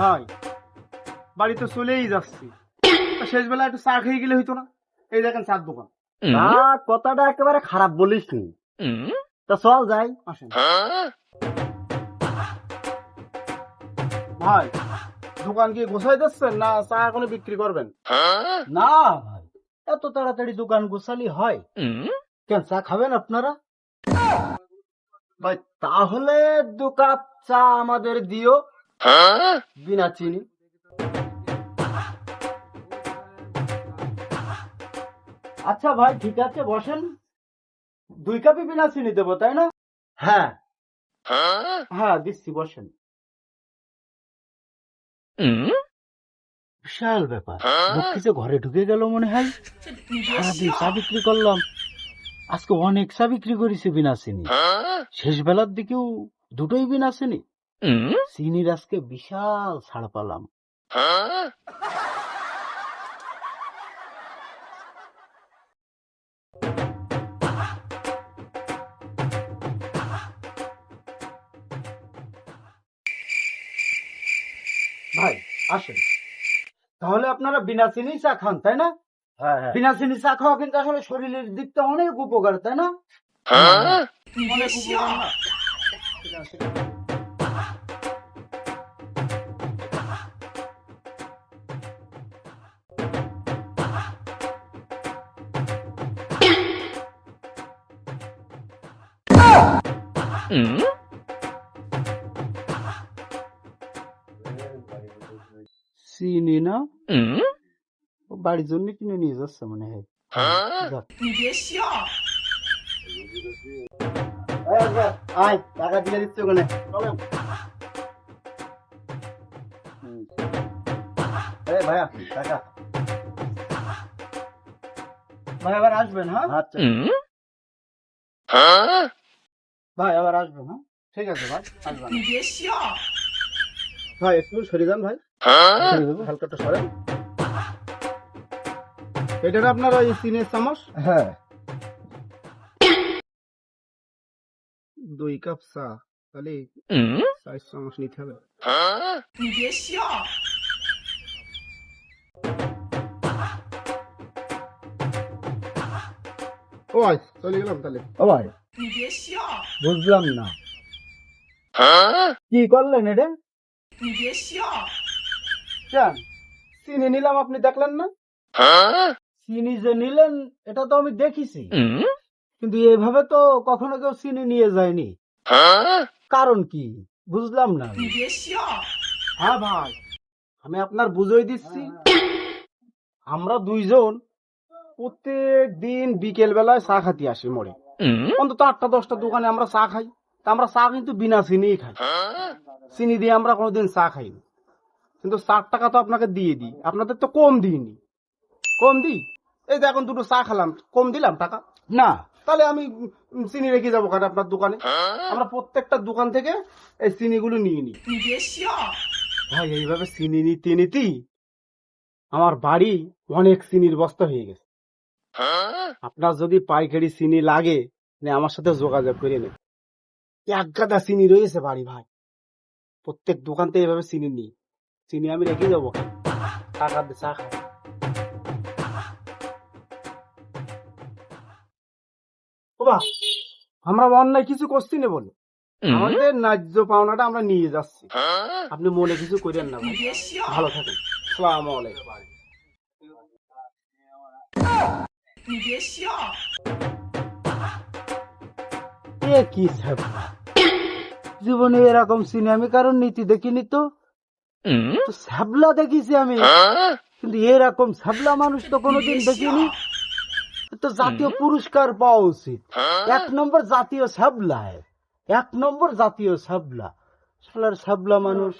ভাই বাড়িতে চলেই যাচ্ছি। তা শেষ বেলা একটু চা খেয়ে গেলে হইতো না? এই দেখেন চার দোকান। কথাটা একেবারে খারাপ বলিস নি। তা চল যাই আসেন। ভাই দোকান কি গোছাই দিচ্ছেন না চা এখনও বিক্রি করবেন? না ভাই এত তাড়াতাড়ি দোকান গোছালি হয়। কেন চা খাবেন আপনারা? ভাই তাহলে দু কাপ চা আমাদের দিও। বিনা চিনি আচ্ছা ভাই ঠিক আছে বসেন। দুই কাপই বিনা চিনি দেবো তাই না? হ্যাঁ। হ্যাঁ দিচ্ছি বসেন। বিশাল ব্যাপার। যে ঘরে ঢুকে গেল মনে হয়। সারাদিন চা বিক্রি করলাম। আজকে অনেক চা বিক্রি করেছে বিনা চিনি। শেষ বেলার দিকেও দুটোই বিনা চিনি। চিনির আজকে বিশাল ছাড় পালাম। ভাই আসেন। তাহলে আপনারা বিনা চিনি চা খান তাই না? বিনা চিনি চা খাওয়া কিন্তু আসলে শরীরের দিকটা অনেক উপকার তাই না? অনেক উপকার চিনি। না? বাড়ির জন্য কিনে নিয়ে যাচ্ছে মনে হয়। যাক। এই যে, আয় টাকা দিয়ে দিচ্ছি ওখানে। ভাইয়া টাকা। ভাই আবার আসবেন হ্যাঁ? আচ্ছা। ভাই আবার আসবেন হ্যাঁ? ঠিক আছে ভাই আসবেন ভাই একটু সরে যান ভাই। সরে যাব, হালকা একটু সরেন। এটা আপনার ওই চিনের চামচ? হ্যাঁ। দুই কাপ চা তাহলে চার চামচ নিতে হবে। ও আয় চলে গেলাম তাহলে। ও ভাই। বুঝলাম না। কি করলেন এটা কেন? চিনি নিলাম আপনি দেখলেন না? চিনি যে নিলেন এটা তো আমি দেখেছি। কিন্তু এভাবে তো কখনো কেউ চিনি নিয়ে যায়নি। কারণ কি? বুঝলাম না। হ্যাঁ ভাই আমি আপনার বুঝিয়ে দিচ্ছি। আমরা দুইজন প্রত্যেক দিন বিকেল বেলায় চা খাতে আসি মোড়ে। অন্তত আটটা দশটা দোকানে আমরা চা খাই। তা আমরা চা কিন্তু বিনা চিনিই খাই। চিনি দিয়ে আমরা কোনোদিন চা খাইনি কিন্তু চার টাকা তো আপনাকে দিয়ে দিই। আপনাদের তো কম দিইনি। কম দিই? এই যে এখন দুটো চা খেলাম। কম দিলাম টাকা? না। তাহলে আমি চিনি রেখে যাব কেন আপনার দোকানে? আমরা প্রত্যেকটা দোকান থেকে এই চিনিগুলো নিয়ে নিই। ভাই এইভাবে চিনি নিতে নিতেই আমার বাড়ি অনেক চিনির বস্তা হয়ে গেছে। আপনার যদি পাইকারি চিনি লাগে আমার সাথে যোগাযোগ করে নেন। এক গাদা চিনি রয়েছে বাড়ি ভাই। প্রত্যেক দোকান থেকে এইভাবে চিনি নিই। চিনি আমি রেখে যাব টাকা দিয়ে চা আমরা অন্যায় কিছু করছি না বলে। আমাদের ন্যায্য পাওনাটা আমরা নিয়ে যাচ্ছি। আপনি মনে কিছু করেন না ভালো থাকেন। সালাম কি ছ্যাবলা জীবনে এরকম চিনি আমি কারণ নীতি দেখিনি তো। দেখেছি আমি। কিন্তু এরকম ছ্যাবলা মানুষ তো কোনোদিন দেখিনি। তো জাতীয় পুরস্কার পাওয়া উচিত। এক নম্বর জাতীয় এ। এক নম্বর জাতীয় শালার ছ্যাবলা মানুষ।